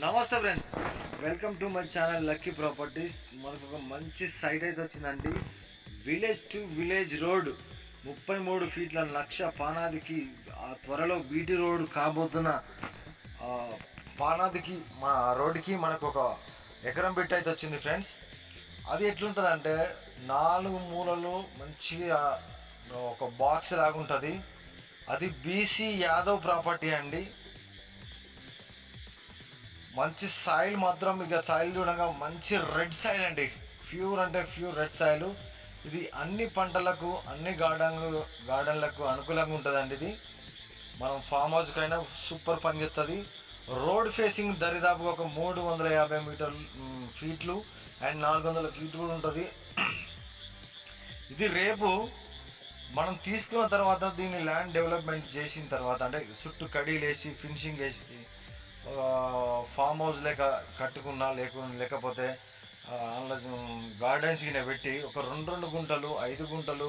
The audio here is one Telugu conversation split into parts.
నమస్తే friends welcome to my channel lucky properties. మనకు ఒక మంచి సైట్ అయితే వచ్చిందండి. Village to village road. ముప్పై మూడు ఫీట్ల లక్ష పానాదికి ఆ త్వరలో బీటీ రోడ్ కాబోతున్న పానాదికి మన ఆ రోడ్డుకి మనకు ఒక ఎకరం బిట్ అయితే వచ్చింది ఫ్రెండ్స్. అది ఎట్లుంటుందంటే నాలుగు మూలలు మంచిగా ఒక బాక్స్ లాగా ఉంటుంది అది బీసీ యాదవ్ ప్రాపర్టీ అండి. మంచి సాయిల్ మాత్రం ఇక సాయిల్ చూడగా మంచి రెడ్ సాయిల్ అండి. ప్యూర్ అంటే ప్యూర్ రెడ్ సాయిల్ ఇది అన్ని పంటలకు అన్ని గార్డెన్ గార్డెన్లకు అనుకూలంగా ఉంటుందండి ఇది. మనం ఫామ్ హౌస్కైనా సూపర్ పని చేస్తుంది రోడ్ ఫేసింగ్ దరిదాపుగా ఒక మూడు వందల యాభై మీటర్లు ఫీట్లు అండ్ నాలుగు వందల ఫీట్ కూడా ఉంటుంది. ఇది రేపు మనం తీసుకున్న తర్వాత దీన్ని ల్యాండ్ డెవలప్మెంట్ చేసిన తర్వాత అంటే చుట్టూ కడీలు వేసి ఫినిషింగ్ వేసి ఫామ్ హౌస్ లేక కట్టుకున్నా లేకు లేకపోతే అందులో గార్డెన్స్ కింద పెట్టి ఒక రెండు రెండు గుంటలు ఐదు గుంటలు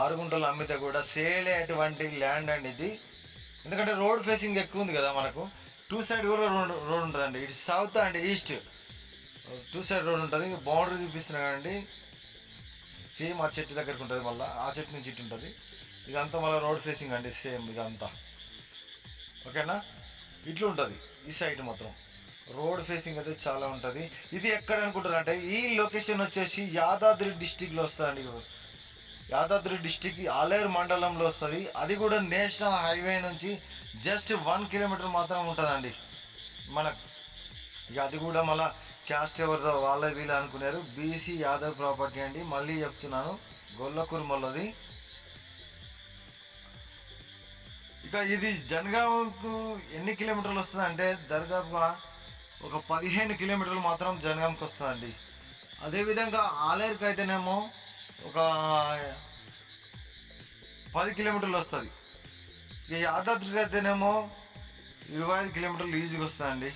ఆరు గుంటలు అమ్మితే కూడా సేల్ అయ్యేటువంటి ల్యాండ్ అండి ఇది ఎందుకంటే రోడ్ ఫేసింగ్ ఎక్కువ ఉంది కదా మనకు. టూ సైడ్ కూడా రోడ్ రోడ్ ఉంటుందండి. ఇటు south and east two side road ఉంటుంది. బౌండరీ చూపిస్తున్నానండి సేమ్ ఆ చెట్టు దగ్గరకు ఉంటుంది మళ్ళీ. ఆ చెట్టు నుంచి ఇటు ఉంటుంది. ఇదంతా మళ్ళీ రోడ్ ఫేసింగ్ అండి. సేమ్ ఇదంతా. ఓకేనా ఇట్లా ఉంటుంది ఈ సైడ్ మాత్రం. రోడ్ ఫేసింగ్ అయితే చాలా ఉంటుంది. ఇది ఎక్కడ అనుకుంటారు అంటే ఈ లొకేషన్ వచ్చేసి యాదాద్రి డిస్టిక్లో వస్తుందండి యాదాద్రి డిస్టిక్ ఆలేరు మండలంలో వస్తుంది. అది కూడా నేషనల్ హైవే నుంచి జస్ట్ వన్ కిలోమీటర్ మాత్రం ఉంటుందండి. మనకు ఇక అది కూడా మళ్ళీ క్యాస్ట్ ఎవరిదో వాళ్ళ వీళ్ళు అనుకున్నారు. బీసీ యాదవ్ ప్రాపర్టీ అండి. మళ్ళీ చెప్తున్నాను. గొల్లకూరు గొల్లకుర్మల్లది. ఇక ఇది జనగాంకు ఎన్ని కిలోమీటర్లు వస్తుంది అంటే దరిదాపుగా ఒక పదిహేను కిలోమీటర్లు మాత్రం జనగాంకి వస్తుందండి. అదేవిధంగా ఆలేరుకి అయితేనేమో ఒక పది కిలోమీటర్లు వస్తుంది. ఇక యాదాద్రికి అయితేనేమో ఇరవై ఐదు కిలోమీటర్లు ఈజీగా వస్తుందండి.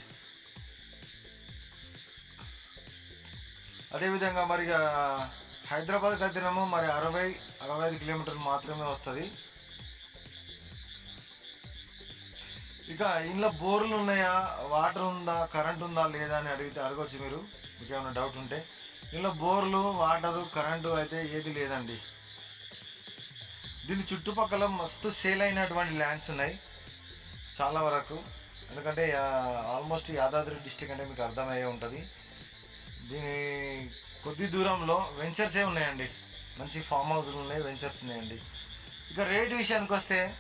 అదేవిధంగా మరి ఇక హైదరాబాద్కి అయితేనేమో మరి అరవై అరవై ఐదు కిలోమీటర్లు మాత్రమే వస్తుంది. ఇక ఇంట్లో బోర్లు ఉన్నాయా? వాటర్ ఉందా? కరెంట్ ఉందా? లేదా అని అడిగితే అడగవచ్చు మీరు. మీకు ఏమైనా డౌట్ ఉంటే. ఇంట్లో బోర్లు వాటరు కరెంటు అయితే ఏది లేదండి. దీని చుట్టుపక్కల మస్తు సేల్ అయినటువంటి ల్యాండ్స్ ఉన్నాయి. చాలా వరకు. ఎందుకంటే ఆల్మోస్ట్ యాదాద్రి డిస్టిక్ అంటే మీకు అర్థమయ్యే ఉంటుంది. దీని కొద్ది దూరంలో వెంచర్సే ఉన్నాయండి. మంచి ఫామ్ హౌస్లు ఉన్నాయి వెంచర్స్ ఉన్నాయండి. ఇక రేట్ విషయానికి వస్తే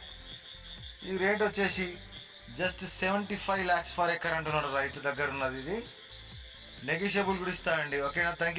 ఈ రేట్ వచ్చేసి just seventy five lakhs for acre అంటున్నాడు రైతు దగ్గర ఉన్నది ఇది. నెగిషియబుల్ కూడా ఇస్తానండి ఓకేనా థ్యాంక్ యూ